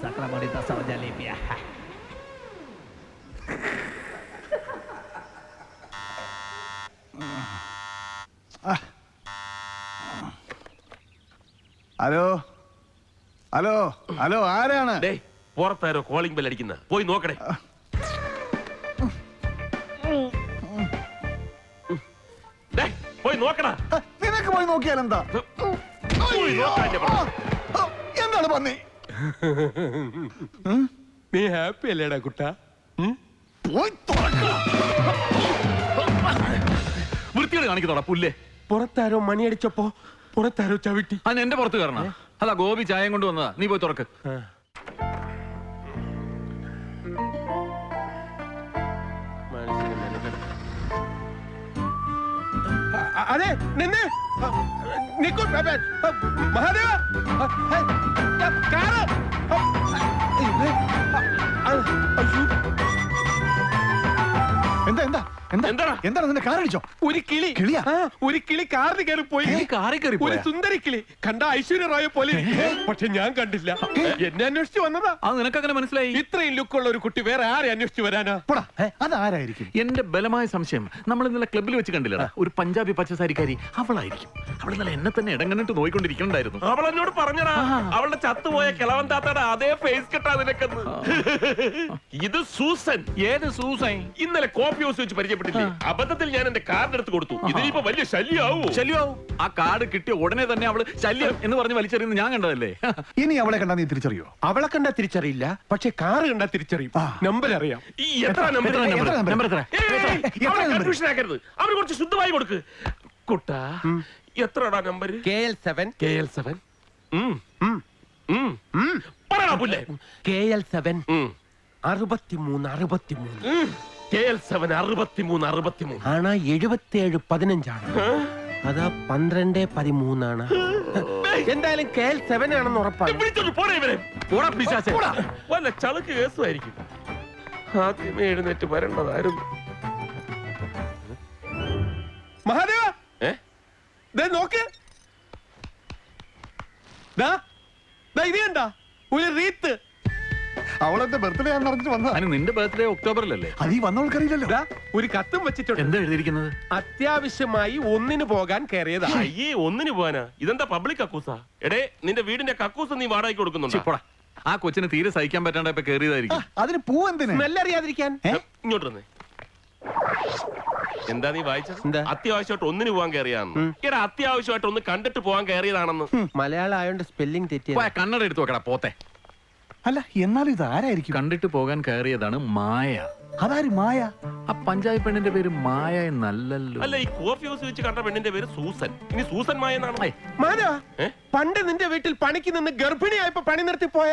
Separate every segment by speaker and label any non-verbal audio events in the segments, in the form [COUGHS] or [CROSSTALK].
Speaker 1: Sacramonita saja limpia.
Speaker 2: Hello hello hello ആരാണ്?
Speaker 3: ഡേ പുറത്താരോ കോളിംഗ് ബെൽ അടിക്കുന്ന? പോയി നോക്കണേ ഡേ പോയി നോക്കടാ.
Speaker 2: ആ, നിനക്ക് പോയി നോക്കിയാൽ എന്താ. ആ, എന്താണ് പന്നി?
Speaker 4: നീ ഹാപ്പി അല്ലേടാ കുട്ട?
Speaker 1: വൃത്തിയോട് കാണിക്കുന്നോടാ പുല്ലേ.
Speaker 4: പുറത്താരോ മണിയടിച്ചപ്പോ പുറത്താരോ ചവിട്ടി?
Speaker 1: അത് എന്റെ പുറത്ത് കയറണം. അതാ ഗോപി ചായം കൊണ്ട് വന്നതാ. നീ പോയി തുറക്ക്.
Speaker 4: അ- അതെ നിന്ന് അ, നിക്കൂ
Speaker 3: എന്താടാ?
Speaker 2: എന്താണ്? നിന്റെ കാറടിച്ചോ
Speaker 4: ഒരു കിളി.
Speaker 2: കിളിയാ?
Speaker 4: ഒരു കിളി കാറിൽ കയറി പോയി.
Speaker 1: കിളി കാറിൽ കയറി
Speaker 4: ഒരു സുന്ദരി കിളി. കണ്ട ഐശ്വര്യ റായ പോലെ. ഇരിക്കുന്നു. പക്ഷെ ഞാൻ കണ്ടില്ല. എന്നെ അന്വേഷിച്ചു വന്നതാ.
Speaker 1: അത് നിനക്കങ്ങനെ മനസ്സിലായി?
Speaker 4: ഇത്രയും ലുക്കുള്ള ഒരു കുട്ടി വേറെ ആരെ അന്വേഷിച്ചു വരാനാ?
Speaker 2: അതാരായിരിക്കും
Speaker 1: എന്റെ ബലമായ സംശയം. നമ്മൾ ഇന്നലെ ക്ലബിൽ വെച്ച് കണ്ടില്ല ഒരു പഞ്ചാബി പച്ചസാരിക്കാരി. അവളായിരിക്കും. അവൾ ഇന്നലെ എന്നെ തന്നെ ഇടങ്ങണിട്ട് നോയിക്കൊണ്ടിരിക്കണ്ടായിരുന്നു
Speaker 3: അവൾ എന്നോട് പറഞ്ഞടാ. അവളുടെ ചത്തുപോയ കിളവൻ താത്തയുടെ അതേ ഫേസ് കെട്ടാ നിനക്കെന്ന്. ഇത് സൂസൻ.
Speaker 1: ഏത് സൂസൻ?
Speaker 3: ഇന്നലെ കോപ്പി ഹൗസ് വെച്ച് പരിചയപ്പെട്ടില്ലേ അബദ്ധത്തിൽ ഞാൻ എന്റെ കാർഡ് എടുത്ത് കൊടുത്തു. ഇതിനിപ്പോ വലിയ ശല്യമാവൂ
Speaker 1: ശല്യമാവും ആ കാർഡ് കിട്ടിയ ഉടനെ തന്നെ അവൾ ശല്യം എന്ന് പറഞ്ഞ് വലിച്ചെറിയുന്നത് ഞാൻ കണ്ടതല്ലേ?
Speaker 2: ഇനി അവളെ കണ്ടാ നീ തിരിച്ചറിയോ?
Speaker 4: അവളെ കണ്ടാ തിരിച്ചറിയില്ല. പക്ഷെ കാറ് കണ്ടാ തിരിച്ചറിയും. നമ്പർ അറിയാം
Speaker 3: ഈ എത്ര നമ്പർ
Speaker 1: എത്ര നമ്പർ? എത്ര?
Speaker 3: കൺഫ്യൂഷൻ ആക്കരുത്. അവന് കുറച്ച് ശുദ്ധമായി കൊടുക്ക്. കുട്ട എത്രടാ number
Speaker 4: K L seven.
Speaker 3: K L seven. പറയടാ പുല്ലേ.
Speaker 4: K L seven.
Speaker 3: ഉം.
Speaker 4: അറുപത്തിമൂന്ന് അറുപത്തിമൂന്ന്.
Speaker 3: ഉം. കെ എൽ സെവൻ അറുപത്തിമൂന്ന് അറുപത്തിമൂന്ന്.
Speaker 4: ആണ് എഴുപത്തിയേഴ് പതിനഞ്ചാണ്. അതാ പന്ത്രണ്ട് പതിമൂന്നാണ്. എന്തായാലും കെ എൽ സെവൻ ആണെന്ന് ഉറപ്പാണ്
Speaker 3: പിടിച്ചോണ്ട് പോണേ ഇവരെ
Speaker 1: പോടാ. പിശാചേ.
Speaker 3: വല്ല ചളുക്ക് കേസുമായിരിക്കും. ആദ്യമേ എഴുന്നേറ്റ് വരേണ്ടതായിരുന്നു.
Speaker 4: മഹാദേവ!
Speaker 3: ഏ?
Speaker 4: ദേ നോക്ക്. ദാ, ദാ ഇത് കണ്ടാ. ഒരു റീത്ത്.
Speaker 2: അവളെന്റെ ബർത്ത്ഡേ ആണെന്ന് അറിഞ്ഞിട്ട് വന്നതാ?
Speaker 1: അതിന് നിന്റെ ബർത്ത്ഡേ ഒക്ടോബറിലല്ലേ?
Speaker 2: അത് ഈ വന്നവൾക്കറിയില്ലല്ലോ.
Speaker 4: ദാ, ഒരു കത്തും വെച്ചിട്ടുണ്ട്.
Speaker 1: എന്താ എഴുതിയിരിക്കുന്നത്?
Speaker 4: അത്യാവശ്യമായി ഒന്നിന് പോകാൻ കയറിയതാ.
Speaker 3: അയ്യേ ഒന്നിന് പോവാനാ ഇതെന്താ പബ്ലിക് കക്കൂസാ? എടേ നിന്റെ വീടിന്റെ കക്കൂസ് നീ വാടകയ്ക്ക് കൊടുക്കുന്നുണ്ട്?
Speaker 1: പോടാ. ആ കൊച്ചിന് തീരെ സഹിക്കാൻ പറ്റാണ്ട് ഇപ്പൊ
Speaker 2: ആ,
Speaker 1: കേറിയതായിരിക്കും
Speaker 2: അതിന് പൂ എന്തിന്?
Speaker 4: സ്മെല്ലറിയാതിരിക്കാൻ
Speaker 2: ഏ?
Speaker 3: ഇങ്ങോട്ട് വന്നേ. എന്താ നീ വായിച്ചത്?
Speaker 4: എന്താ?
Speaker 3: അത്യാവശ്യമായിട്ട് ഒന്നിന് പോവാൻ കയറിയാന്ന് എടാ അത്യാവശ്യമായിട്ട് ഒന്ന് കണ്ടിട്ട് പോവാൻ കയറിയതാണെന്ന്.
Speaker 4: മലയാളം ആയോണ്ട് സ്പെല്ലിംഗ് തെറ്റിയ
Speaker 1: പോയ കണ്ണട എടുത്തു വെക്കടാ പോത്തെ.
Speaker 2: അല്ല എന്നാലും ഇത് ആരായിരിക്കും?
Speaker 1: കണ്ടിട്ട് പോകാൻ കയറിയതാണ് മായ.
Speaker 2: അതാര് മായ?
Speaker 1: ആ പഞ്ചായത്ത് പെണ്ണിന്റെ പേര് മായ എന്നല്ലല്ലോ.
Speaker 3: അല്ല ഈ കോഫി ഹൗസ് വെച്ച് കണ്ട പെണ്ണിന്റെ പേര് സൂസൻ. ഇനി സൂസൻ മായ എന്നാണ്?
Speaker 4: പണ്ട് നിന്റെ വീട്ടിൽ പണിക്ക് നിന്ന് ഗർഭിണിയായപ്പോ പണി നിർത്തി പോയ?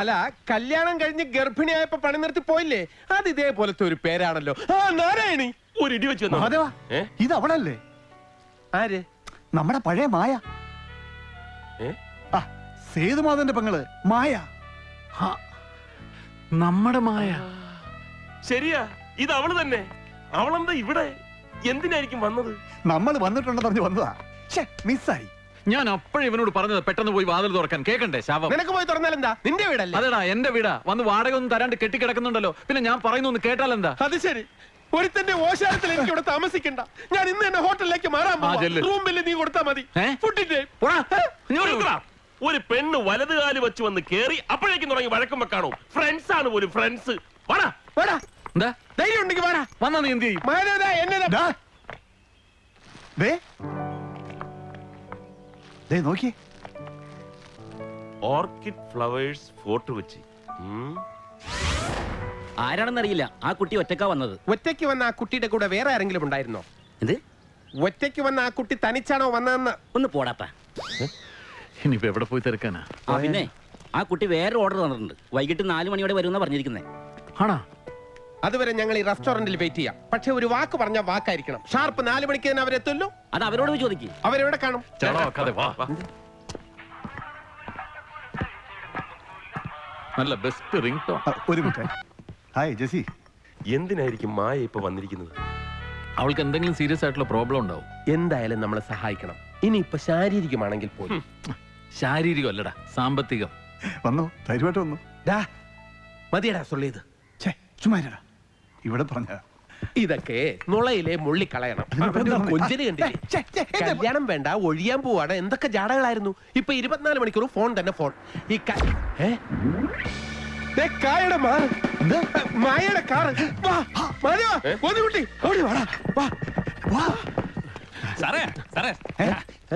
Speaker 4: അല്ല കല്യാണം കഴിഞ്ഞ് ഗർഭിണിയായപ്പോ പണി നിർത്തി പോയില്ലേ? അത് ഇതേപോലത്തെ ഒരു പേരാണല്ലോ. ആ നാരായണി.
Speaker 3: ഒരു ഇടി വെച്ച്?
Speaker 2: മഹാദേവ ഇത് അവളല്ലേ?
Speaker 4: ആര്?
Speaker 2: നമ്മുടെ പഴയ മായ. സേതുമാധവന്റെ പെങ്ങൾ മായ.
Speaker 1: നമ്മുടെ മായ.
Speaker 3: ശരിയാ ഇത് അവൾ തന്നെ. അവളെന്താ ഇവിടെ? എന്തിനായിരിക്കും വന്നത്?
Speaker 2: നമ്മൾ വന്നിട്ടുണ്ടെന്ന് പറഞ്ഞു വന്നതാ. ഛേ മിസ്സായി.
Speaker 1: ഞാൻ അപ്പോഴും ഇവനോട് പറഞ്ഞത് പെട്ടെന്ന് പോയി വാതിൽ തുറക്കാൻ. കേക്കണ്ടേ ശാപം
Speaker 4: നിനക്ക് പോയി തുറന്നാൽ എന്താ? നിന്റെ വീടല്ലേ?
Speaker 1: അതെടാ എന്റെ വീടാ. വന്ന് വാടക ഒന്നും തരാണ്ട് കെട്ടിക്കിടക്കുന്നുണ്ടല്ലോ. പിന്നെ ഞാൻ പറയുന്നു ഒന്ന് കേട്ടാലെന്താ
Speaker 4: അത് ശരി. ഒരുത്തന്റെ ഓശാരത്തിൽ എനിക്ക് ഇവിടെ താമസിക്കണ്ട. ഞാൻ ഇന്ന് തന്നെ ഹോട്ടലിലേക്ക് മാറാൻ
Speaker 1: ആ, ചെല്ല്.
Speaker 4: റൂം ബില്ല് നീ കൊടുത്താ മതി.
Speaker 1: ഏ?
Speaker 4: ഫുഡിന്റെ
Speaker 1: പോടാ. ഇങ്ങോട്ട്.
Speaker 3: ഒരു പെണ്ണ് വലതുകാൽ വെച്ച് വന്ന് കേറി അപ്പോഴേക്കും തുടങ്ങി വഴക്കം വെക്കാണോ? ഫ്രണ്ട്സ് ആണ് പോലും ഫ്രണ്ട്സ് വാടാ.
Speaker 4: വാടാ.
Speaker 1: എന്താ?
Speaker 4: ധൈര്യം ഉണ്ടെങ്കിൽ വാടാ.
Speaker 1: വന്നാ നീ എന്ത് ചെയ്യും?
Speaker 4: എന്നെ
Speaker 2: ഡാ. ദേ. ദേ. നോക്കി
Speaker 3: ഓർക്കിഡ് ഫ്ലവേഴ്സ് ഫോട്ടോ വെച്ച്. ആരാണെന്ന്
Speaker 5: ആരാണെന്നറിയില്ല. ആ കുട്ടി ഒറ്റക്കാ വന്നത്.
Speaker 4: ഒറ്റയ്ക്ക് വന്ന ആ കുട്ടിയുടെ കൂടെ വേറെ ആരെങ്കിലും ഉണ്ടായിരുന്നോ?
Speaker 5: എന്ത്?
Speaker 4: ഒറ്റയ്ക്ക് വന്ന ആ കുട്ടി തനിച്ചാണോ വന്നതെന്ന്
Speaker 5: ഒന്ന് പോടാപ്പ.
Speaker 1: ഇനിയിപ്പോ എവിടെ പോയി തിരക്കാനാ?
Speaker 5: ആ പിന്നെ ആ കുട്ടി വേറെ ഓർഡർ തന്നിട്ടുണ്ട്. വൈകിട്ട് നാല് മണിയോടെ വരുമെന്നാ പറഞ്ഞിരിക്കുന്നത്
Speaker 1: ആണാ?
Speaker 4: അതുവരെ ഞങ്ങൾ ഈ റെസ്റ്റോറന്റിൽ വെയിറ്റ് ചെയ്യാം. പക്ഷെ ഒരു വാക്ക് പറഞ്ഞ വാക്കായിരിക്കണം. ഷാർപ്പ് നാല് മണിക്ക് തന്നെ അവരെത്തുമല്ലോ
Speaker 5: അത് അവരോട് ചോദിക്കും.
Speaker 4: അവരെവിടെ കാണും?
Speaker 1: വെക്കാതെ വാ.
Speaker 3: വാ.
Speaker 1: നല്ല ബെസ്റ്റ് റിംഗ് ടോൺ
Speaker 2: ആ, ഒരു മിനിറ്റ്. ഹായ് ജെസി.
Speaker 3: എന്തിനായിരിക്കും മായ ഇപ്പൊ വന്നിരിക്കുന്നത്?
Speaker 1: അവൾക്ക് എന്തെങ്കിലും സീരിയസ് ആയിട്ടുള്ള പ്രോബ്ലം ഉണ്ടാവും
Speaker 4: എന്തായാലും നമ്മളെ സഹായിക്കണം. ഇനി ഇപ്പൊ ശാരീരികമാണെങ്കിൽ പോലും.
Speaker 1: ശാരീരികം അല്ലടാ സാമ്പത്തികം.
Speaker 2: വന്നു ധൈര്യമായിട്ട് വന്നു.
Speaker 4: ഡാ മതിയടാ സൊള്ളിയത്
Speaker 2: ഛേ ചുമ്മാ ഇവിടെ പറഞ്ഞ
Speaker 4: ഇതൊക്കെ നുളയിലെ മുള്ളി കളയണം
Speaker 2: അതിനിപ്പോ എന്താ പറഞ്ഞേ?
Speaker 4: കൊഞ്ചിന് കണ്ടില്ലേ? കല്യാണം വേണ്ട ഒഴിയാൻ പോവാണ് എന്തൊക്കെ ജാടകളായിരുന്നു? ഇപ്പൊ ഇരുപത്തിനാല് മണിക്കൂർ ഫോൺ തന്നെ ഫോൺ. ഈ ക- ഏ? ദേ കായുടെ മാ മായയുടെ കാറ്. വാ കുട്ടി ഓടി വാടാ? വാ
Speaker 2: വാ.
Speaker 6: സാറേ സാറേ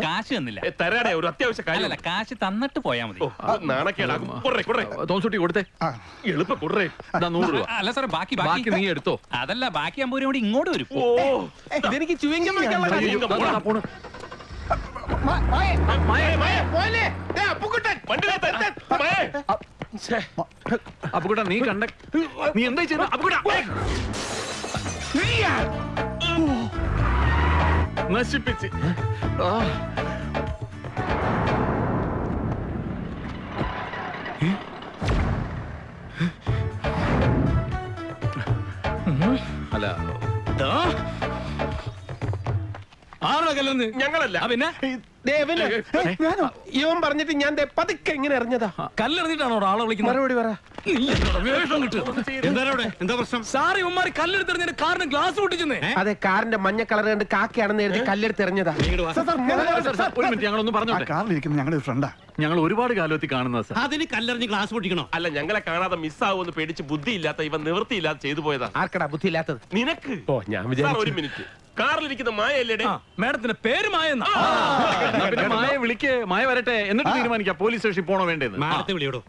Speaker 6: കാശ് തന്നില്ല.
Speaker 3: തരാടേ ഒരു അത്യാവശ്യ കാര്യം
Speaker 6: അല്ലല്ല കാശ് തന്നിട്ട് പോയാ മതി.
Speaker 3: നാണക്കേടാകും കുറേ
Speaker 1: കൊടുത്തേ.
Speaker 3: എളുപ്പ
Speaker 1: ഇതാ നൂറ് രൂപ.
Speaker 6: അല്ല സാറേ ബാക്കി
Speaker 1: ബാക്കി നീ എടുത്തോ.
Speaker 6: അതല്ല ബാക്കി അമ്പൂരി കൂടി ഇങ്ങോട്ട് വരും.
Speaker 3: ഓ.
Speaker 4: ഇതെനിക്ക് ചുവങ്കം
Speaker 1: പോണു. അപ്പുകുട്ടാ നീ കണ്ട നീ എന്താ ചെയ്ത അപ്പുകുട്ടാ നശിപ്പിച്ച്. ആ. അല്ല
Speaker 6: ആരുടെ കല്ലെന്ന്
Speaker 3: ഞങ്ങളല്ല.
Speaker 6: പിന്നെ?
Speaker 4: ദേ, ഇവന്.
Speaker 2: ഞാനോ?
Speaker 4: ഇവൻ പറഞ്ഞിട്ട് ഞാൻ ദേ പതുക്കെ ഇങ്ങനെ എറിഞ്ഞതാ.
Speaker 6: കല്ലെറിഞ്ഞിട്ടാണോ ആളെ വിളിക്കുന്നത്?
Speaker 4: മറുപടി പറ
Speaker 6: എന്താ പ്രശ്നം? സാറ് ഇവന്മാര് കല്ലെടുത്തെറിഞ്ഞ കാറിന് ഗ്ലാസ് പൊട്ടിച്ചെന്നേ.
Speaker 4: അതെ കാറിന്റെ മഞ്ഞ കളർ കണ്ട് കാക്കയാണെന്ന് എഴുതി കല്ലെടുത്ത് എറിഞ്ഞതാ
Speaker 1: ഒരു മിനിറ്റ് ഞങ്ങളൊന്നും
Speaker 2: ആ
Speaker 1: പറഞ്ഞോട്ടെ
Speaker 2: കാറിലിരിക്കുന്ന ഞങ്ങളുടെ ഫ്രണ്ടാ
Speaker 1: ഞങ്ങൾ ഒരുപാട് കാലത്തിൽ കാണുന്നത് സാർ.
Speaker 7: അതിന് കല്ലെറിഞ്ഞ് ഗ്ലാസ് പൊട്ടിക്കണോ?
Speaker 3: അല്ല ഞങ്ങളെ കാണാതെ മിസ്സാവുമെന്ന് പേടിച്ച് ബുദ്ധിയില്ലാത്ത ഇവ നിവൃത്തിയില്ലാതെ ചെയ്തു പോയതാ.
Speaker 4: ആർക്കടാ ബുദ്ധിയില്ലാത്തത്?
Speaker 3: നിനക്ക്?
Speaker 4: ഓ ഞാൻ വിചാരിച്ചു
Speaker 3: ഒരു മിനിറ്റ്. കാറിലിരിക്കുന്ന മായല്ലേ
Speaker 6: മാഡത്തിന്റെ പേര്
Speaker 1: മായ മായ വിളിക്ക് മായ വരട്ടെ. എന്നിട്ട് തീരുമാനിക്കാം. പോലീസ് സ്റ്റേഷനിൽ പോണോ വേണ്ടത്
Speaker 7: മാഡത്തെ വിളിയോടോ.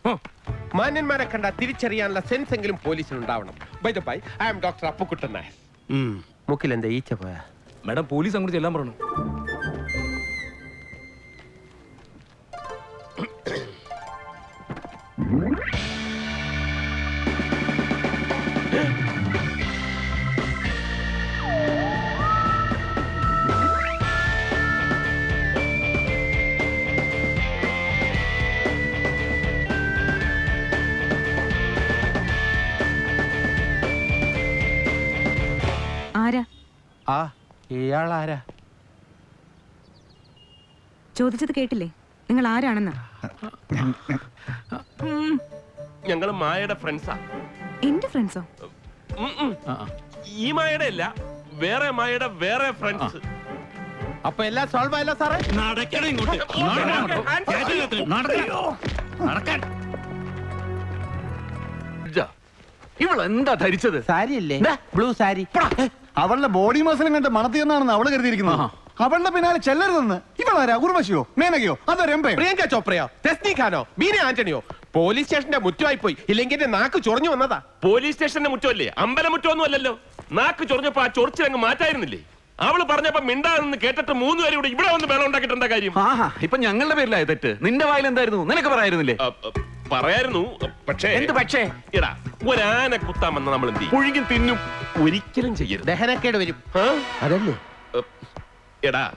Speaker 4: മാന്യന്മാരെ കണ്ട തിരിച്ചറിയാനുള്ള സെൻസ് എങ്കിലും പോലീസിന് ഉണ്ടാവണം bye bye I am doctor Appukuttan Nair. മുക്കിൽ എന്താ ഈച്ച പോയാ?
Speaker 6: മാഡം പോലീസ് അങ്ങോട്ട് ചെല്ലാൻ പറഞ്ഞു. [COUGHS]
Speaker 8: ആരാ?
Speaker 4: ആ
Speaker 8: ചോദിച്ചത് കേട്ടില്ലേ? നിങ്ങൾ ആരാണെന്ന്?
Speaker 3: ഞങ്ങൾ മായയുടെ ഫ്രണ്ട്സാ.
Speaker 8: എന്റെ ഫ്രണ്ട്സോ.
Speaker 3: ഈ മായയുടെ അല്ല വേറെ മായയുടെ വേറെ ഫ്രണ്ട്സ്.
Speaker 4: അപ്പൊ എല്ലാം സോൾവ് ആയല്ലോ സാറേ?
Speaker 7: നടക്കണം ഇങ്ങോട്ട്.
Speaker 6: നടക്കാൻ.
Speaker 1: ഇവളെന്താ ധരിച്ചത്?
Speaker 4: സാരിയല്ലേ? ബ്ലൂ സാരി.
Speaker 2: അവളുടെ ബോഡി മസിലും കണ്ട് മണത്തിയെന്നാണെന്ന് അവൾ കരുതിയിരിക്കുന്നത്. അവളുടെ പിന്നാലെ ചെല്ലരുതെന്ന് ഇവളാരാ? ഉർവശിയോ? മേനകയോ? അതോ രംഭയോ?
Speaker 4: പ്രിയങ്ക ചോപ്രയോ? തെസ്നി ഖാനോ? ബീന ആന്റണിയോ? പോലീസ് സ്റ്റേഷന്റെ മുറ്റമായി പോയി. ഇല്ലെങ്കിൽ എന്റെ നാക്ക് ചൊറിഞ്ഞു വന്നതാ.
Speaker 3: പോലീസ് സ്റ്റേഷന്റെ മുറ്റമല്ലേ? അമ്പലമുറ്റമൊന്നും അല്ലല്ലോ നാക്ക് ചൊറിഞ്ഞപ്പോ ആ ചൊറിച്ചിലങ്ങ് മാറ്റായിരുന്നില്ലേ? അവൾ പറഞ്ഞപ്പോ മിണ്ടാന്ന് കേട്ടിട്ട് മൂന്ന് പേരും ഇവിടെ ഇവിടെ വന്ന് വേണം ഉണ്ടാക്കിയിട്ടുണ്ട് കാര്യം?
Speaker 1: ആഹാ ഇപ്പൊ ഞങ്ങളുടെ പേരിലായ തെറ്റ്? നിന്റെ വായിൽ എന്തായിരുന്നു? നിനക്ക് പറയായിരുന്നില്ലേ?
Speaker 3: അ, അ, പറയായിരുന്നു. പക്ഷേ
Speaker 1: എന്ത് പക്ഷേ?
Speaker 3: എടാ ഒരാന വന്ന നമ്മൾ എന്ത് ചെയ്യും?
Speaker 1: പുഴുങ്ങി തിന്നും.
Speaker 3: ഒരിക്കലും ചെയ്യരുത്.
Speaker 4: ദഹനക്കേട് വരും.
Speaker 3: ആ?
Speaker 4: അതല്ലേ?
Speaker 3: എടാ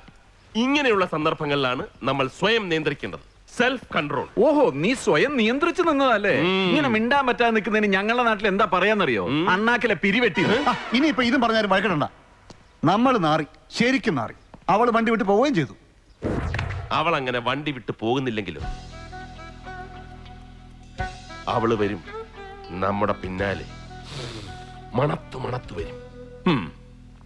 Speaker 3: ഇങ്ങനെയുള്ള സന്ദർഭങ്ങളിലാണ് നമ്മൾ സ്വയം നിയന്ത്രിക്കേണ്ടത്. സെൽഫ് കൺട്രോൾ
Speaker 1: ഓഹോ നീ സ്വയം നിയന്ത്രിച്ചു നിന്നതല്ലേ? ഇങ്ങനെ മിണ്ടാൻ പറ്റാതെ നിൽക്കുന്നതിന് ഞങ്ങളുടെ നാട്ടിൽ എന്താ പറയാന്നറിയോ? അണ്ണാക്കിലെ പിരിവെട്ടി.
Speaker 2: ആ, ഇനിയിപ്പോ ഇതും പറഞ്ഞാലും വഴക്കിടണ്ട. നമ്മൾ നാറി ശരിക്കും നാറി. അവൾ വണ്ടി വിട്ട് പോവുകയും ചെയ്തു.
Speaker 3: അവൾ അങ്ങനെ വണ്ടി വിട്ട് പോകുന്നില്ലെങ്കിലും അവൾ വരും. നമ്മുടെ പിന്നാലെ. മണത്തു മണത്തു വരും.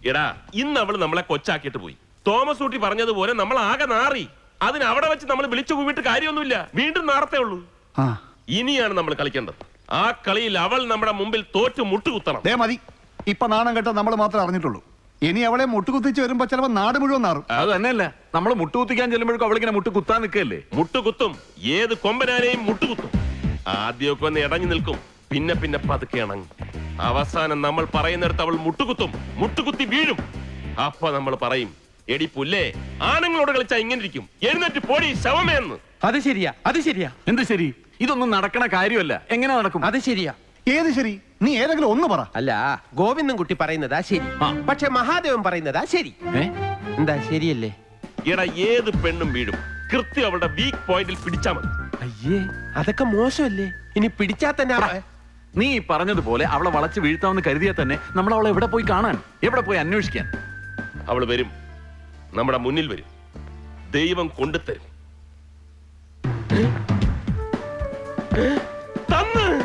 Speaker 3: എടാ ഇന്ന് അവൾ നമ്മളെ കൊച്ചാക്കിയിട്ട് പോയി. തോമസ് ഊട്ടി പറഞ്ഞതുപോലെ നമ്മൾ ആകെ നാറി. അതിന് അവിടെ വെച്ച് നമ്മൾ വിളിച്ചു കൂവിട്ട് കാര്യമൊന്നുമില്ല. വീണ്ടും നാർത്തേ ഉള്ളൂ.
Speaker 2: ആ.
Speaker 3: ഇനിയാണ് നമ്മൾ കളിക്കേണ്ടത്. ആ കളിയിൽ അവൾ നമ്മുടെ മുമ്പിൽ തോറ്റു മുട്ടുകുത്തണം.
Speaker 2: ദേ മതി. ഇപ്പൊ നാണം കേട്ട നമ്മൾ മാത്രമേ അറിഞ്ഞിട്ടുള്ളൂ. ഇനി അവളെ മുട്ടുകുത്തിച്ച് വരുമ്പോ ചിലപ്പോ നാട് മുഴുവൻ നാറും.
Speaker 1: അത് തന്നെയല്ല. നമ്മൾ മുട്ടുകുത്തിക്കാൻ ചെല്ലുമ്പോഴേക്കും അവളിങ്ങനെ മുട്ടുകുത്താൻ നിൽക്കല്ലേ
Speaker 3: മുട്ടുകുത്തും. ഏത് കൊമ്പനാനെയും മുട്ടുകുത്തും. ആദ്യമൊക്കെ ഒന്ന് ഇടഞ്ഞു നിൽക്കും. പിന്നെ പിന്നെ പതുക്കെ ഇണങ്ങും. അവസാനം നമ്മൾ പറയുന്നിടത്ത് അവൾ മുട്ടുകുത്തും. മുട്ടുകുത്തി വീഴും. അപ്പൊ നമ്മൾ പറയും എടി പുല്ലേ ആണുങ്ങളോട് കളിച്ചാ ഇങ്ങനെ ഇരിക്കും എഴുന്നേറ്റ് പോടി ശവമേന്ന്
Speaker 4: അത് ശരിയാ അത് ശരിയാ.
Speaker 1: എന്ത് ശരി? ഇതൊന്നും നടക്കണ കാര്യമല്ല. എങ്ങനെ നടക്കും?
Speaker 4: അത് ശരിയാ.
Speaker 2: ഏത് ശരി? നീ ഏതെങ്കിലും ഒന്ന് പറ.
Speaker 4: അല്ല ഗോവിന്ദൻ കുട്ടി പറയുന്നതാ ശരി.
Speaker 1: ആ.
Speaker 4: പക്ഷെ മഹാദേവൻ പറയുന്നതാ ശരി.
Speaker 1: ഏ?
Speaker 4: എന്താ ശരിയല്ലേ?
Speaker 3: എടാ ഏത് പെണ്ണും വീഴും. കൃത്യം അവളുടെ വീക്ക് പോയിന്റിൽ പിടിച്ചാ മതി.
Speaker 4: അയ്യേ. അതൊക്കെ മോശമല്ലേ? ഇനി പിടിച്ചാ തന്നെ അവ-
Speaker 1: നീ ഈ പറഞ്ഞതുപോലെ അവളെ വളച്ച് വീഴ്ത്താമെന്ന് കരുതിയാൽ തന്നെ നമ്മൾ അവളെ എവിടെ പോയി കാണാൻ? എവിടെ പോയി അന്വേഷിക്കാൻ?
Speaker 3: അവൾ വരും. നമ്മുടെ മുന്നിൽ വരും. ദൈവം കൊണ്ടുതരും തന്ന്!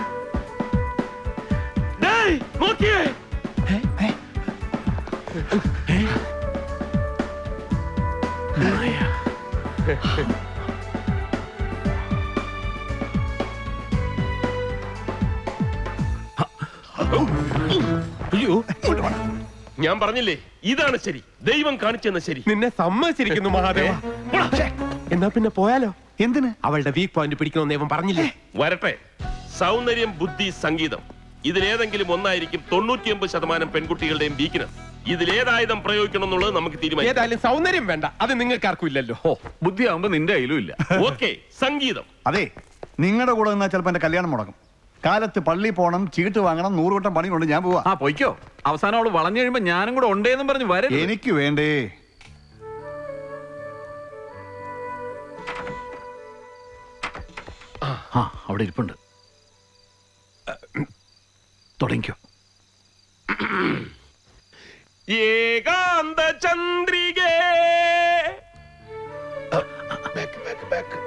Speaker 3: ഡേയ്, നോക്കിയേ!
Speaker 4: അയ്യോ
Speaker 3: ഞാൻ പറഞ്ഞില്ലേ ഇതാണ് ശരി. ദൈവം കാണിച്ചെന്ന ശരി.
Speaker 4: നിന്നെ സമ്മതിച്ചിരിക്കുന്നു മഹാദേവ. എന്നാ പിന്നെ പോയാലോ?
Speaker 2: എന്തിന്?
Speaker 4: അവളുടെ വീക്ക് പോയിന്റ് പിടിക്കണമെന്ന് ദൈവം പറഞ്ഞില്ലേ?
Speaker 3: വരട്ടെ. സൗന്ദര്യം ബുദ്ധി സംഗീതം. ഇതിലേതെങ്കിലും ഒന്നായിരിക്കും തൊണ്ണൂറ്റിയൊമ്പത് ശതമാനം പെൺകുട്ടികളുടെയും വീക്ക്നെസ് ഇതിലേതായുധം പ്രയോഗിക്കണം എന്നുള്ളത് നമുക്ക് തീരുമാനിക്കാം.
Speaker 4: ഏതായാലും സൗന്ദര്യം വേണ്ട. അത് നിങ്ങൾക്ക് ആർക്കും ഇല്ലല്ലോ
Speaker 1: ഓ ബുദ്ധിയാവുമ്പോ നിന്റെ കയ്യിലും ഇല്ല
Speaker 3: ഓക്കെ സംഗീതം.
Speaker 2: അതെ നിങ്ങളുടെ കൂടെ നിന്നാൽ ചിലപ്പോ എന്റെ കല്യാണം മുടങ്ങും. കാലത്ത് പള്ളി പോണം ചീട്ട് വാങ്ങണം നൂറുവട്ടം പണിയുണ്ട് പണി കൊണ്ട് ഞാൻ പോവാ
Speaker 1: ആ പൊയ്ക്കോ അവസാനം അവൾ വളഞ്ഞു കഴിയുമ്പോ ഞാനും കൂടെ ഉണ്ടേന്നും പറഞ്ഞു വരും
Speaker 2: എനിക്ക് വേണ്ടേ
Speaker 1: ആ അവിടെ ഇരിപ്പുണ്ട് തുടങ്ങിക്കോ
Speaker 3: ഏകാന്ത ചന്ദ്രികേ ബാക്ക് ബാക്ക് ബാക്ക്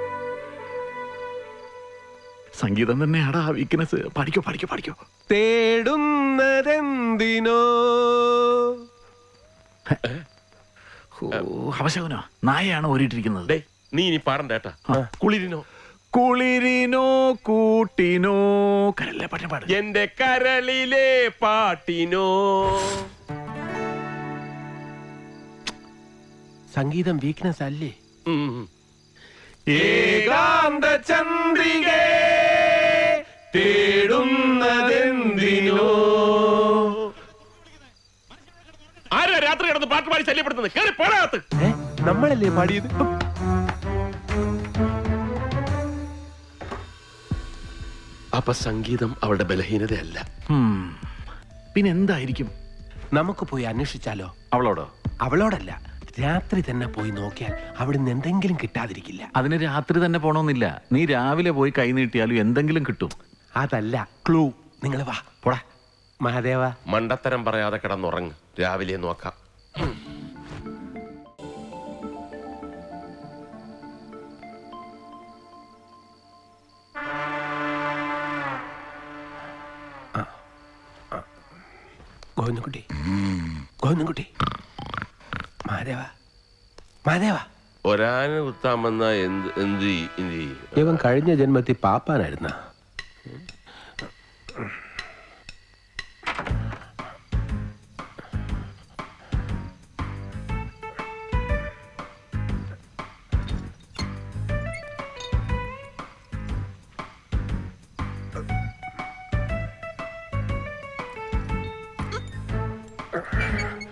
Speaker 1: സംഗീതം തന്നെയാടാ വീക്ക്നെസ് പഠിക്കോ പഠിക്കോ പഠിക്കോ.
Speaker 4: തേടുന്നതെന്തിനോ?
Speaker 1: അവശകനോ നായയാണ് ഓരിട്ടിരിക്കുന്നത്
Speaker 3: ഡേ നീ ഇനി പാടണ്ട ഏട്ടാ കുളിരിനോ?
Speaker 1: കുളിരിനോ കൂട്ടിനോ കരല്ലേ പാട്ട് പാട്.
Speaker 3: എന്റെ കരളിലെ പാട്ടിനോ?
Speaker 4: സംഗീതം വീക്ക്നെസ് അല്ലേ. ഏകാന്ത ചന്ദ്രികേ തേടുന്നതെന്തിനോ?
Speaker 3: ആരാ രാത്രി കിടന്ന് പാട്ട് പാടി ശല്യപ്പെടുത്തുന്നത്? കേറി
Speaker 4: പോരാത്ത് നമ്മളല്ലേ പാടിയത്?
Speaker 3: അപ്പൊ സംഗീതം അവളുടെ ബലഹീനതയല്ല.
Speaker 1: പിന്നെ എന്തായിരിക്കും
Speaker 4: നമുക്ക് പോയി അന്വേഷിച്ചാലോ?
Speaker 1: അവളോടോ?
Speaker 4: അവളോടല്ല. രാത്രി തന്നെ പോയി നോക്കിയാൽ അവിടുന്ന് എന്തെങ്കിലും കിട്ടാതിരിക്കില്ല.
Speaker 1: അതിന് രാത്രി തന്നെ പോണമെന്നില്ല നീ രാവിലെ പോയി കൈ നീട്ടിയാലും എന്തെങ്കിലും കിട്ടും.
Speaker 4: അതല്ല ക്ലൂ നിങ്ങൾ വാ
Speaker 1: പോടാ.
Speaker 4: മഹാദേവ.
Speaker 3: മണ്ടത്തരം പറയാതെ കിടന്നുറങ്ങ്. രാവിലെ നോക്കാം.
Speaker 4: ഗോവിന്ദൻകുട്ടി. ഗോവിന്ദൻകുട്ടി. മഹാദേവ. മഹാദേവ.
Speaker 3: ഒരാന കുത്താമെന്ന എന്ത് എന്ത് ചെയ്യ്- എന്ത് ചെയ്യും?
Speaker 4: ഇവൻ കഴിഞ്ഞ ജന്മത്തിൽ പാപ്പാനായിരുന്ന.
Speaker 3: അയ്യോ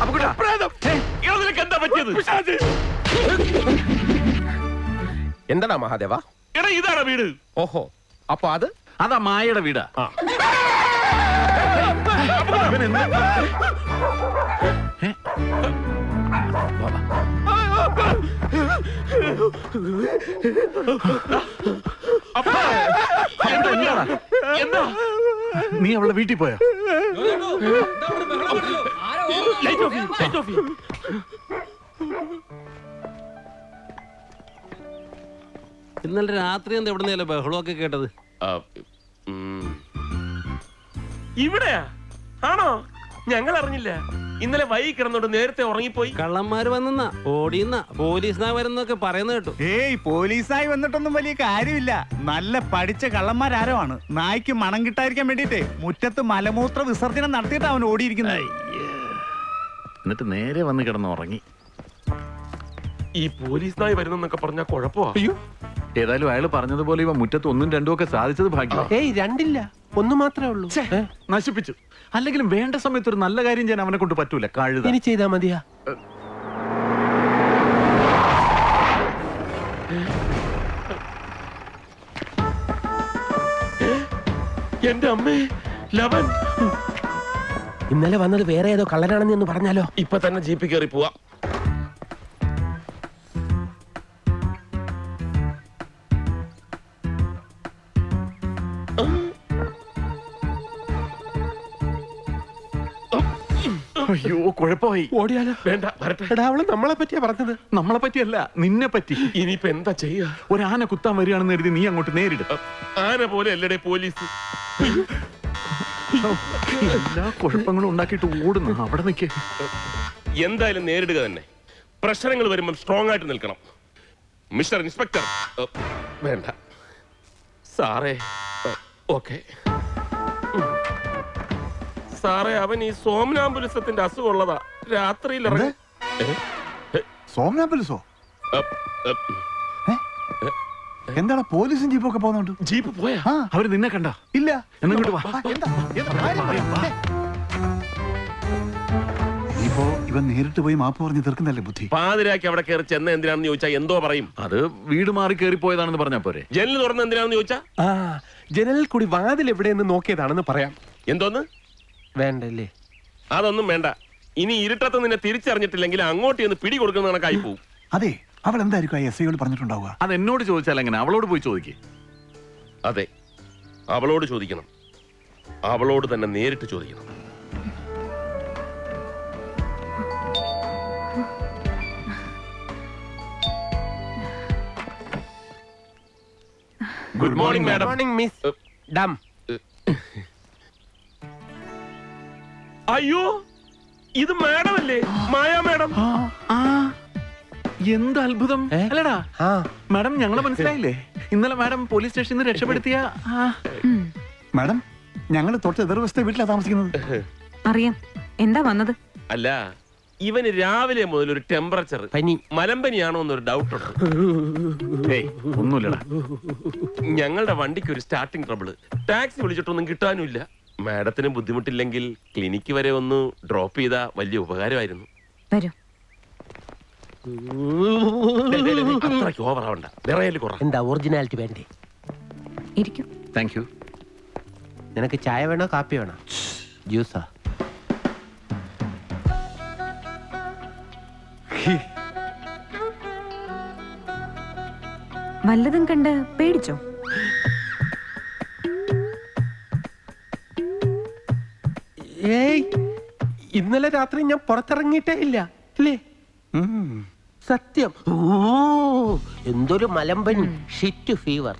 Speaker 3: അപ്പുക്കുട്ടാ പ്രേതം ഇയാൾ നിനക്ക് എന്താ പറ്റിയത്?
Speaker 4: എന്താടാ മഹാദേവ?
Speaker 3: എടാ ഇതാണ് വീട്.
Speaker 4: ഓഹോ. അപ്പൊ അത്?
Speaker 1: അതാ മായയുടെ വീടാ. ഇവൻ എന്താ ഏ? വാ, വാ. എന്താ, നീ അവളെ വീട്ടിൽ പോയോ.
Speaker 7: ഇന്നലെ രാത്രി എന്താ എവിടെ നിന്നല്ലേ ബഹളമൊക്കെ കേട്ടത്?
Speaker 3: ഇവിടെയാ? ആണോ? ഞങ്ങൾ അറിഞ്ഞില്ല ഇന്നലെ വൈകി കിടന്നോട്ട് നേരത്തെ ഉറങ്ങിപ്പോയി.
Speaker 7: കള്ളന്മാര് വന്നെന്നാ ഓടിയെന്ന പോലീസിനായി വരുന്നൊക്കെ പറയുന്ന കേട്ടു.
Speaker 9: ഏയ് പോലീസായി വന്നിട്ടൊന്നും വലിയ കാര്യമില്ല. നല്ല പഠിച്ച കള്ളന്മാരാരോ ആണ്. നായ്ക്ക് മണം കിട്ടാതിരിക്കാൻ വേണ്ടിട്ടേ മുറ്റത്ത് മലമൂത്ര വിസർജനം നടത്തിയിട്ട് അവൻ ഓടിയിരിക്കുന്നത്.
Speaker 1: എന്നിട്ട് നേരെ വന്ന് കിടന്ന് ഉറങ്ങി.
Speaker 3: ഈ പോലീസ് നായി വരുന്നെന്നൊക്കെ പറഞ്ഞാ കുഴപ്പമാ.
Speaker 4: അയ്യോ.
Speaker 1: ഏതായാലും അയാൾ പറഞ്ഞതുപോലെ ഇവ മുറ്റത്ത് ഒന്നും രണ്ടും ഒക്കെ സാധിച്ചത് ഭാഗ്യം
Speaker 4: ഏയ് രണ്ടില്ല. ഒന്ന് മാത്രമേ ഉള്ളൂ. ഏ?
Speaker 1: നശിപ്പിച്ചു. അല്ലെങ്കിലും വേണ്ട സമയത്ത് ഒരു നല്ല കാര്യം ചെയ്യാൻ അവനെ കൊണ്ട് പറ്റൂല കഴുത.
Speaker 4: ഇനി ചെയ്താ മതിയാ.
Speaker 3: എന്റെ അമ്മേ ലവൻ.
Speaker 4: ഇന്നലെ വന്നത് വേറെ ഏതോ കള്ളനാണെന്ന് എന്ന് പറഞ്ഞാലോ?
Speaker 3: ഇപ്പൊ തന്നെ ജീപ്പിൽ കയറി പോവാ.
Speaker 1: അയ്യോ കുഴപ്പമായി.
Speaker 4: ഓടിയാലോ?
Speaker 3: വേണ്ട വരട്ടെ.
Speaker 4: എടാ അവൾ നമ്മളെ പറ്റിയാ പറഞ്ഞത്.
Speaker 1: നമ്മളെ പറ്റിയല്ല നിന്നെ പറ്റി.
Speaker 3: ഇനിയിപ്പോ എന്താ ചെയ്യുക
Speaker 1: ഒരു ആന കുത്താൻ വരികയാണെന്ന് കരുതി നീ അങ്ങോട്ട് നേരിടും.
Speaker 3: ആന പോലെ അല്ലടേ പോലീസ്.
Speaker 1: എല്ലാ കുഴപ്പങ്ങളും ഉണ്ടാക്കിയിട്ട് ഓടുന്നു. അവിടെ നിൽക്കേ
Speaker 3: എന്തായാലും നേരിടുക തന്നെ. പ്രശ്നങ്ങൾ വരുമ്പോൾ സ്ട്രോങ് ആയിട്ട് നിൽക്കണം. മിസ്റ്റർ ഇൻസ്പെക്ടർ വേണ്ട. സാറേ ഓക്കെ. സാറേ അവൻ ഈ സോമനാംബുലിസത്തിന്റെ അസുഖമുള്ളതാ. രാത്രിയിൽ ഇറങ്ങി ഏ,
Speaker 2: എന്താണ് പോലീസും ജീപ്പൊക്കെ പോകുന്നുണ്ട്?
Speaker 3: ജീപ്പ് പോയാ?
Speaker 1: അവർ നിന്നെ കണ്ട?
Speaker 2: ഇല്ല.
Speaker 1: എന്നിങ്ങോട്ട് വാ.
Speaker 2: ഇപ്പോ ഇവൻ നേരിട്ട് പോയി മാപ്പ് പറഞ്ഞ് തീർക്കുന്നല്ലേ ബുദ്ധി?
Speaker 3: പാതിരാക്കി അവിടെ കയറി ചെന്ന എന്തിനാണെന്ന് ചോദിച്ചാൽ എന്തോ പറയും.
Speaker 1: അത് വീട് മാറി കയറി പോയതാണെന്ന് പറഞ്ഞാ പോരെ.
Speaker 3: ജനൽ തുറന്ന് എന്തിനാണെന്ന് ചോദിച്ചാ?
Speaker 4: ആ ജനലിൽ കൂടി വാതിൽ എവിടെയെന്ന് നോക്കിയതാണെന്ന് പറയാം.
Speaker 3: എന്തോന്ന്?
Speaker 4: വേണ്ടല്ലേ?
Speaker 3: അതൊന്നും വേണ്ട. ഇനി ഇരുട്ടത്ത് നിന്നെ തിരിച്ചറിഞ്ഞിട്ടില്ലെങ്കിൽ അങ്ങോട്ട് ചെന്ന് പിടി കൊടുക്കുന്ന കണക്കായി പോകും
Speaker 2: അതെ അവൾ എന്തായിരിക്കും ആ എസ് ഐയോട് പറഞ്ഞിട്ടുണ്ടാവുക?
Speaker 1: അത് എന്നോട് ചോദിച്ചാൽ എങ്ങനെ? അവളോട് പോയി ചോദിക്കേ.
Speaker 3: അതെ അവളോട് ചോദിക്കണം. അവളോട് തന്നെ നേരിട്ട് ചോദിക്കണം. Good morning madam
Speaker 4: morning miss Dum
Speaker 3: അയ്യോ ഇത് മാഡം അല്ലേ മായ മാഡം.
Speaker 1: എന്ത് അത്ഭുതം? അല്ലടാ
Speaker 4: ആ.
Speaker 1: മാഡം ഞങ്ങളെ മനസ്സിലായില്ലേ? ഇന്നലെ മാഡം പോലീസ് സ്റ്റേഷനിൽ നിന്ന് രക്ഷപ്പെടുത്തിയ
Speaker 2: മാഡം ഞങ്ങൾ തൊട്ട് എതിർവശത്തെ വീട്ടിലാ താമസിക്കുന്നത്.
Speaker 8: അറിയാം. എന്താ വന്നത്?
Speaker 3: അല്ല ഇവന് രാവിലെ മുതൽ ഒരു ടെമ്പറേച്ചർ
Speaker 4: പനി.
Speaker 3: മലമ്പനിയാണോ എന്നൊരു ഡൗട്ട് ഉണ്ട്.
Speaker 1: ഒന്നുമില്ല ഒന്നുമില്ലടാ.
Speaker 3: ഞങ്ങളുടെ വണ്ടിക്ക് ഒരു സ്റ്റാർട്ടിംഗ് ട്രബിൾ ടാക്സി വിളിച്ചിട്ടൊന്നും കിട്ടാനുമില്ല. മാഡത്തിന് ബുദ്ധിമുട്ടില്ലെങ്കിൽ ക്ലിനിക്ക് വരെ ഒന്ന് ഡ്രോപ്പ് ചെയ്താ വലിയ ഉപകാരമായിരുന്നു.
Speaker 8: വരൂ.
Speaker 3: അത്രയ്ക്ക് ഓവർ ആവണ്ട. വിറയൽ കുറ.
Speaker 4: എന്താ ഒറിജിനാലിറ്റി വേണ്ടേ?
Speaker 8: ഇരിക്കൂ.
Speaker 1: താങ്ക് യു
Speaker 4: നിനക്ക് ചായ വേണോ കാപ്പി വേണോ? ജ്യൂസാ.
Speaker 8: വല്ലതും കണ്ട് പേടിച്ചോ?
Speaker 4: ഏയ് ഇന്നലെ രാത്രി ഞാൻ പുറത്തിറങ്ങിയിട്ടേ ഇല്ല അല്ലേ സത്യം. ഓ എന്തൊരു മലമ്പനി ഷിറ്റ് ഫീവർ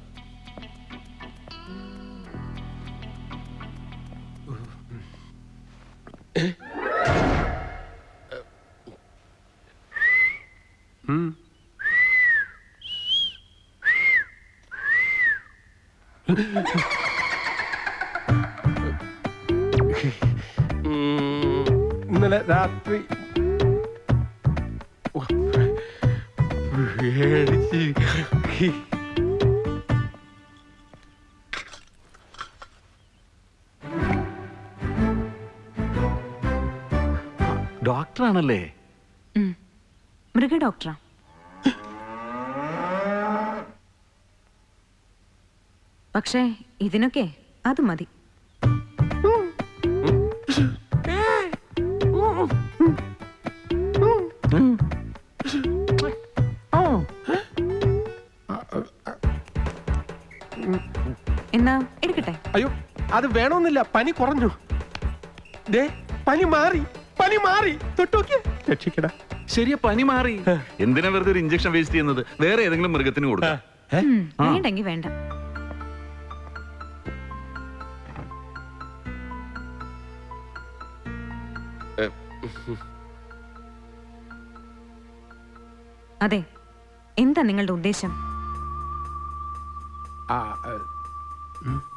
Speaker 4: ഇന്നലെ രാത്രി
Speaker 1: ഡോക്ടറാണല്ലേ?
Speaker 8: മൃഗ ഡോക്ടറാ. പക്ഷേ ഇതിനൊക്കെ അത് മതി. എന്നാ
Speaker 4: അയ്യോ അത് വേണമെന്നില്ല പനി കുറഞ്ഞു. ദേ പനി മാറി പനി മാറി. തൊട്ടോക്കിയ രക്ഷിക്കടാ.
Speaker 1: ശരിയ പനി മാറി. എന്തിനാ വെറുതെ ഒരു ഇഞ്ചക്ഷൻ വേസ്റ്റ് ചെയ്യുന്നത്? വേറെ ഏതെങ്കിലും മൃഗത്തിന് കൊടുക്കാം.
Speaker 8: ഉം, വേണ്ടെങ്കി വേണ്ട. അതെ എന്താ നിങ്ങളുടെ ഉദ്ദേശം?
Speaker 4: ആ, ഏ,
Speaker 3: ഉം.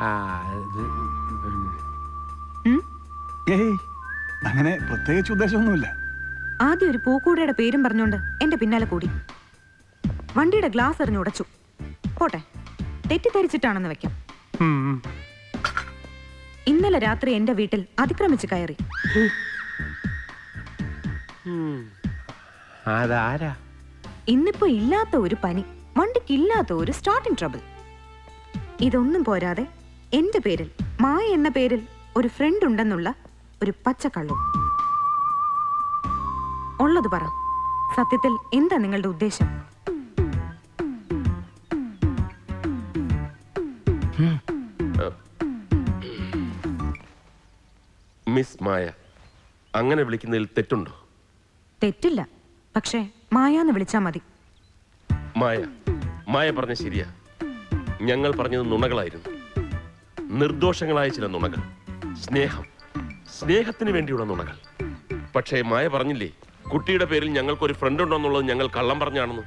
Speaker 4: ആ, ഇത്, ഉം.
Speaker 8: ഉം?
Speaker 2: ഏയ് അങ്ങനെ പ്രത്യേകിച്ച് ഉദ്ദേശമൊന്നുമില്ല
Speaker 8: ആദ്യം ഒരു പൂക്കൂടയുടെ പേരും പറഞ്ഞുകൊണ്ട് എന്റെ പിന്നാലെ കൂടി വണ്ടിയുടെ ഗ്ലാസ് എറിഞ്ഞു ഉടച്ചു പോട്ടെ തെറ്റിദ്ധരിച്ചിട്ടാണെന്ന് വെക്കാം
Speaker 4: ഉം.
Speaker 8: ഇന്നലെ രാത്രി എന്റെ വീട്ടിൽ അതിക്രമിച്ച് കയറി.
Speaker 4: അതാരാ
Speaker 8: ഇന്നിപ്പോ ഇല്ലാത്ത ഒരു പനി വണ്ടിക്കില്ലാത്ത ഒരു സ്റ്റാർട്ടിംഗ് ട്രബിൾ ഇതൊന്നും പോരാതെ എന്റെ പേരിൽ മായ എന്ന പേരിൽ ഒരു ഫ്രണ്ട് ഉണ്ടെന്നുള്ള ഒരു പച്ചക്കള്ളു ഉള്ളത് പറ സത്യത്തിൽ എന്താ നിങ്ങളുടെ ഉദ്ദേശം?
Speaker 3: മിസ് മായ അങ്ങനെ വിളിക്കുന്നതിൽ തെറ്റുണ്ടോ?
Speaker 8: തെറ്റില്ല പക്ഷേ മായ എന്ന് വിളിച്ചാ മതി.
Speaker 3: മായ മായ പറഞ്ഞ ശരിയാ. ഞങ്ങൾ പറഞ്ഞത് നുണകളായിരുന്നു. നിർദോഷങ്ങളായ ചില നുണകൾ. സ്നേഹം. സ്നേഹത്തിന് വേണ്ടിയുള്ള നുണകൾ. പക്ഷേ മായ പറഞ്ഞില്ലേ കുട്ടിയുടെ പേരിൽ ഞങ്ങൾക്കൊരു ഫ്രണ്ട് ഉണ്ടെന്നുള്ളത് ഞങ്ങൾ കള്ളം പറഞ്ഞാണെന്ന്.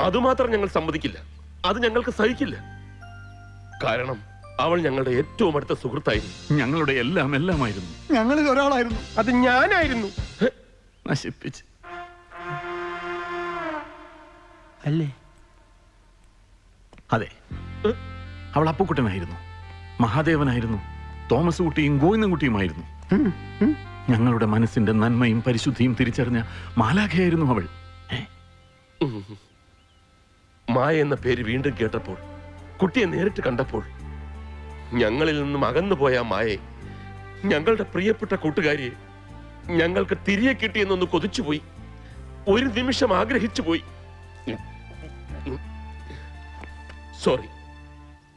Speaker 3: അതുമാത്രം ഞങ്ങൾ സമ്മതിക്കില്ല. അത് ഞങ്ങൾക്ക് സഹിക്കില്ല. കാരണം അവൾ ഞങ്ങളുടെ ഏറ്റവും അടുത്ത സുഹൃത്തായിരുന്നു.
Speaker 1: ഞങ്ങളുടെ എല്ലാം എല്ലാമായിരുന്നു.
Speaker 2: ഞങ്ങളിൽ ഒരാളായിരുന്നു.
Speaker 4: അത് ഞാനായിരുന്നു.
Speaker 1: നശിപ്പിച്ച്.
Speaker 4: അല്ലേ?
Speaker 1: അതെ. അവൾ അപ്പുക്കുട്ടനായിരുന്നു. മഹാദേവനായിരുന്നു. തോമസ് കുട്ടിയും ഗോവിന്ദൻകുട്ടിയുമായിരുന്നു ഞങ്ങളുടെ മനസ്സിന്റെ നന്മയും പരിശുദ്ധിയും തിരിച്ചറിഞ്ഞ മാലാഖയായിരുന്നു അവൾ.
Speaker 3: മായ എന്ന പേര് വീണ്ടും കേട്ടപ്പോൾ കുട്ടിയെ നേരിട്ട് കണ്ടപ്പോൾ ഞങ്ങളിൽ നിന്നും അകന്നുപോയ മായെ ഞങ്ങളുടെ പ്രിയപ്പെട്ട കൂട്ടുകാരിയെ ഞങ്ങൾക്ക് തിരികെ കിട്ടിയെന്നൊന്ന് കൊതിച്ചുപോയി. ഒരു നിമിഷം ആഗ്രഹിച്ചു പോയി സോറി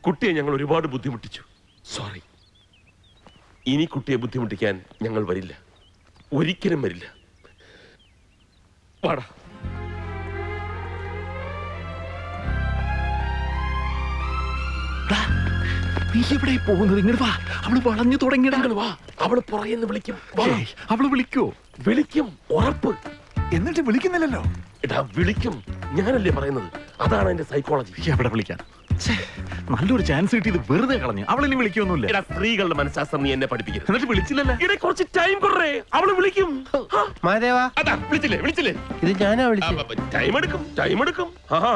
Speaker 3: കുട്ടിയെ ഞങ്ങൾ ഒരുപാട് ബുദ്ധിമുട്ടിച്ചു. സോറി ഇനി കുട്ടിയെ ബുദ്ധിമുട്ടിക്കാൻ ഞങ്ങൾ വരില്ല. ഒരിക്കലും വരില്ല. വാടാ.
Speaker 1: ഡാ, നീ എവിടെ പോകുന്നത്? ഇങ്ങോട്ട് വാ. അവൾ വളഞ്ഞു
Speaker 3: വാ. അവൾ വിളിക്കും. വാ.
Speaker 1: അവൾ വിളിക്കോ?
Speaker 3: വിളിക്കും. ഉറപ്പ്.
Speaker 2: എന്നിട്ട് വിളിക്കുന്നില്ലല്ലോ?
Speaker 3: എടാ വിളിക്കും. ഞാനല്ലേ പറയുന്നത്? അതാണ് എന്റെ സൈക്കോളജി
Speaker 1: എവിടെ വിളിക്കാൻ? നല്ലൊരു ചാൻസ് കിട്ടി ഇത് വെറുതെ കളഞ്ഞു. അവളിനി വിളിക്കൊന്നുമില്ല
Speaker 3: എടാ സ്ത്രീകളുടെ മനസ്സാസം നീ എന്നെ പഠിപ്പിക്കരുത്
Speaker 1: എന്നിട്ട് വിളിച്ചില്ലല്ലോ?
Speaker 3: ഇടേ കുറച്ച് ടൈം കുറേ. അവൾ വിളിക്കും. അതാ വിളിച്ചില്ലേ വിളിച്ചില്ലേ?
Speaker 4: ഇത് ഞാനാ വിളിച്ചത്
Speaker 3: ടൈം എടുക്കും ടൈം എടുക്കും. ആഹാ.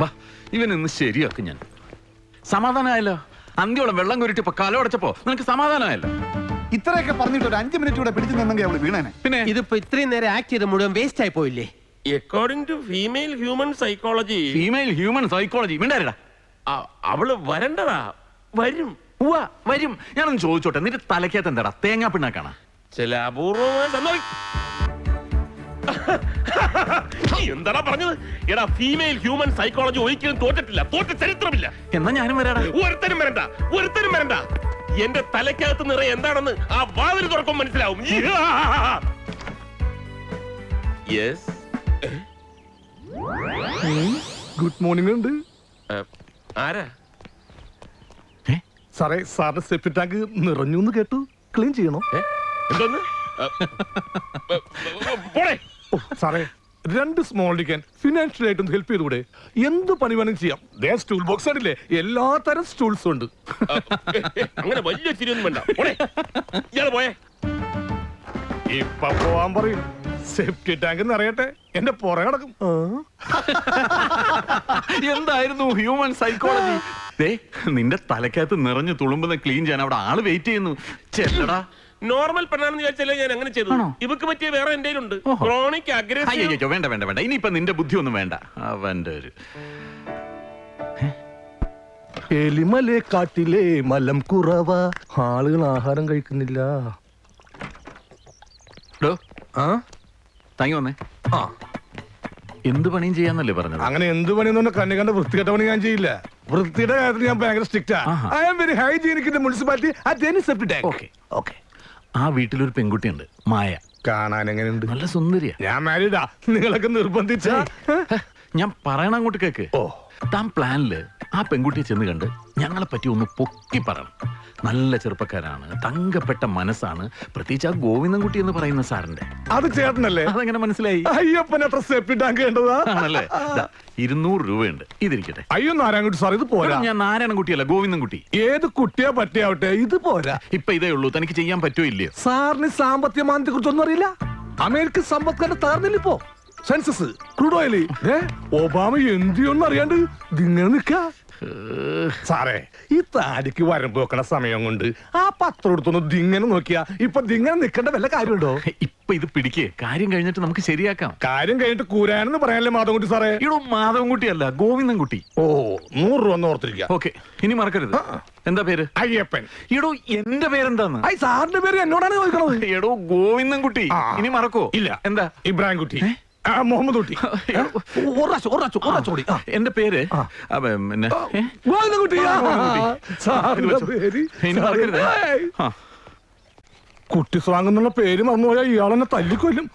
Speaker 1: വാ ഇവനൊന്ന് ശരിയാക്കും ഞാൻ. സമാധാനമായല്ലോ അന്ത്യോളം വെള്ളം കുരുട്ടിപ്പോ ഇപ്പൊ കലോടച്ചപ്പോ നിനക്ക് സമാധാനമായല്ലോ
Speaker 2: ഇത്രയൊക്കെ പറഞ്ഞിട്ട് ഒരു അഞ്ച് മിനിറ്റ് കൂടെ പിടിച്ചു നിന്നെങ്കിൽ അവൾ വീണേനെ.
Speaker 1: പിന്നെ?
Speaker 4: ഇതിപ്പോ ഇത്രയും നേരം ആക്ട് ചെയ്ത് മുഴുവൻ വേസ്റ്റ് ആയി പോയില്ലേ?
Speaker 3: According to female human psychology
Speaker 1: female human psychology മിണ്ടാരടാ
Speaker 3: അവൾ വരണ്ടടാ വരും.
Speaker 1: ഉവ്വ വരും. ഞാനൊന്ന് ചോദിച്ചോട്ടെ നിന്റെ തലക്കകത്ത് എന്താടാ? തേങ്ങാ പിണ്ണാക്കാണ?
Speaker 3: ചില അപൂർവമായ എന്താടാ പറഞ്ഞത്? എടാ ഫീമെയിൽ ഹ്യൂമൻ സൈക്കോളജി ഒരിക്കലും തോറ്റിട്ടില്ല. തോറ്റ ചരിത്രമില്ല.
Speaker 1: എന്നാ ഞാനും വരാടാ.
Speaker 3: ഒരുത്തരും വരണ്ട. ഒരുത്തരും വരണ്ട. എന്റെ തലക്കകത്ത് നിറയെ എന്താണെന്ന് ആ വാതിൽ തുറക്കം മനസ്സിലാവും. യെസ്
Speaker 10: ഗുഡ് മോർണിംഗ് ഉണ്ട്.
Speaker 3: ആരാ?
Speaker 10: സാറേ സാറിന്റെ സെപ്റ്റി ടാങ്ക് നിറഞ്ഞു എന്ന് കേട്ടു. ക്ലീൻ ചെയ്യണോ?
Speaker 3: എന്തോന്ന്? പോടെ.
Speaker 10: ഓ, സാറേ രണ്ട് സ്മോൾ ഡിക്കാൻ ഫിനാൻഷ്യൽ ആയിട്ടൊന്ന് ഹെൽപ്പ് ചെയ്തുകൂടെ? എന്ത് പണി വേണം ചെയ്യാം. ദേ സ്റ്റൂൾ ബോക്സ് ആണില്ലേ എല്ലാ തരം സ്റ്റൂൾസും ഉണ്ട്.
Speaker 3: അങ്ങനെ വലിയ ചിരിയൊന്നും വേണ്ട. പോടെ. ഇയാൾ പോയേ.
Speaker 10: ഇപ്പൊ പോവാൻ പറയും. സെപ്റ്റി ടാങ്ക് എന്ന് അറിയട്ടെ. എന്റെ പുറ കിടക്കും [LAUGHS]
Speaker 1: എന്തായിരുന്നു ഹ്യൂമൻ സൈക്കോളജി ദേ നിന്റെ തലക്കകത്ത് നിറഞ്ഞു തുളുമ്പുന്ന ക്ലീൻ ചെയ്യാൻ അവിടെ ആൾ വെയിറ്റ് ചെയ്യുന്നു. ചെല്ലടാ.
Speaker 3: നോർമൽ പെണ്ണാണെന്ന് വിചാരിച്ചല്ലേ ഞാൻ അങ്ങനെ ചെയ്തു? ഇവക്ക് പറ്റിയ വേറെ എന്റെ ഉണ്ട്. ക്രോണിക് അഗ്രസീവ്
Speaker 1: അയ്യോ വേണ്ട വേണ്ട വേണ്ട. ഇനിയിപ്പൊ നിന്റെ ബുദ്ധി ഒന്നും വേണ്ട. അവന്റെ ഒരു
Speaker 10: എലിമലെ കാട്ടിലെ മലം കുറവ. ആളുകൾ ആഹാരം കഴിക്കുന്നില്ല.
Speaker 1: ഡോ,
Speaker 10: ആ?
Speaker 1: താങ്ങി വന്നേ.
Speaker 10: ആ.
Speaker 1: എന്ത് പണിയും ചെയ്യാന്നല്ലേ പറഞ്ഞത്?
Speaker 10: അങ്ങനെ എന്ത് പണിയും കണ്ണികണ്ട വൃത്തികെട്ട പണി ഞാൻ ചെയ്യില്ല. വൃത്തിയുടെ കാര്യത്തിൽ ഞാൻ ഭയങ്കര സ്ട്രിക്റ്റാ I am very hygienic in municipality at any septic tank
Speaker 1: okay
Speaker 10: okay
Speaker 1: ആ വീട്ടിലൊരു പെൺകുട്ടിയുണ്ട്. മായ.
Speaker 10: കാണാൻ എങ്ങനെയുണ്ട്?
Speaker 1: നല്ല സുന്ദരിയാ.
Speaker 10: ഞാൻ മാരീഡാ. നിങ്ങളൊക്കെ നിർബന്ധിച്ച?
Speaker 1: ഹ, ഞാൻ പറയണം അങ്ങോട്ട് കേക്ക്.
Speaker 10: ഓ.
Speaker 1: താൻ പ്ലാനിൽ ആ പെൺകുട്ടിയെ ചെന്ന് കണ്ട് ഞങ്ങളെ പറ്റി ഒന്ന് പൊക്കി പറയണം. നല്ല ചെറുപ്പക്കാരാണ് തങ്കപ്പെട്ട മനസ്സാണ്. പ്രത്യേകിച്ച് ആ ഗോവിന്ദൻകുട്ടി എന്ന് പറയുന്ന സാറിന്റെ.
Speaker 10: അത് ചേട്ടനല്ലേ?
Speaker 1: അതെങ്ങനെ മനസ്സിലായി?
Speaker 10: അയ്യപ്പൻ കേണ്ടതാ
Speaker 1: ആണല്ലേ? ദാ, ഇരുന്നൂറ് രൂപയുണ്ട്. ഇതിരിക്കട്ടെ.
Speaker 10: അയ്യോ നാരായണൻകുട്ടി സാർ ഇത് പോരാ.
Speaker 1: ഞാൻ നാരായണൻകുട്ടിയല്ല ഗോവിന്ദൻകുട്ടി.
Speaker 10: ഏത് കുട്ടിയെ പറ്റിയാവട്ടെ ഇത് പോരാ.
Speaker 1: ഇപ്പൊ ഇതേ ഉള്ളൂ തനിക്ക് ചെയ്യാൻ പറ്റുമോ ഇല്ലയോ?
Speaker 10: സാറിന് സാമ്പത്തിക മാനത്തെ കുറിച്ചൊന്നും അറിയില്ല. അമേരിക്കൻ സമ്പത്കാരുടെ തകർന്നില്ല ഇപ്പോ? സെൻസസ് ക്രൂഡ് ഓയിൽ ഒബാമ എന്തിയൊന്നും അറിയാണ്ട് ഇതിങ്ങനെ നിക്ക സാറേ ഈ താടിക്ക് വരമ്പ് വെക്കണ സമയം കൊണ്ട് ആ പത്രം എടുത്തൊന്ന് ദിങ്ങനെ നോക്കിയാ? ഇപ്പൊ ദിങ്ങനെ നിക്കേണ്ട വല്ല കാര്യമുണ്ടോ?
Speaker 1: ഇപ്പൊ ഇത് പിടിക്കേ. കാര്യം കഴിഞ്ഞിട്ട് നമുക്ക് ശരിയാക്കാം.
Speaker 10: കാര്യം കഴിഞ്ഞിട്ട് കൂരാനെന്ന് പറയാനല്ലേ മാധവൻകുട്ടി സാറേ?
Speaker 1: ഇടോ മാധവൻകുട്ടിയല്ല ഗോവിന്ദൻകുട്ടി.
Speaker 10: ഓ നൂറ് രൂപ ഓർത്തിരിക്കുക
Speaker 1: ഓക്കെ ഇനി മറക്കരുത്. എന്താ പേര്?
Speaker 10: അയ്യപ്പൻ.
Speaker 1: എടോ എന്റെ പേരെന്താന്ന്?
Speaker 10: സാറിന്റെ പേര് എന്നോടാണ് ചോദിക്കണത്.
Speaker 1: എടോ ഗോവിന്ദൻകുട്ടി. ഇനി മറക്കോ?
Speaker 10: ഇല്ല.
Speaker 1: എന്താ?
Speaker 10: ഇബ്രാഹിം കുട്ടി ആ, മുഹമ്മദ് കുട്ടി.
Speaker 1: എന്റെ പേര്? പിന്നെ.
Speaker 10: കുട്ടി. സ്വാങ് എന്നുള്ള പേര് മറന്നുപോയാൽ ഇയാളെന്നെ തല്ലിക്കൊല്ലും.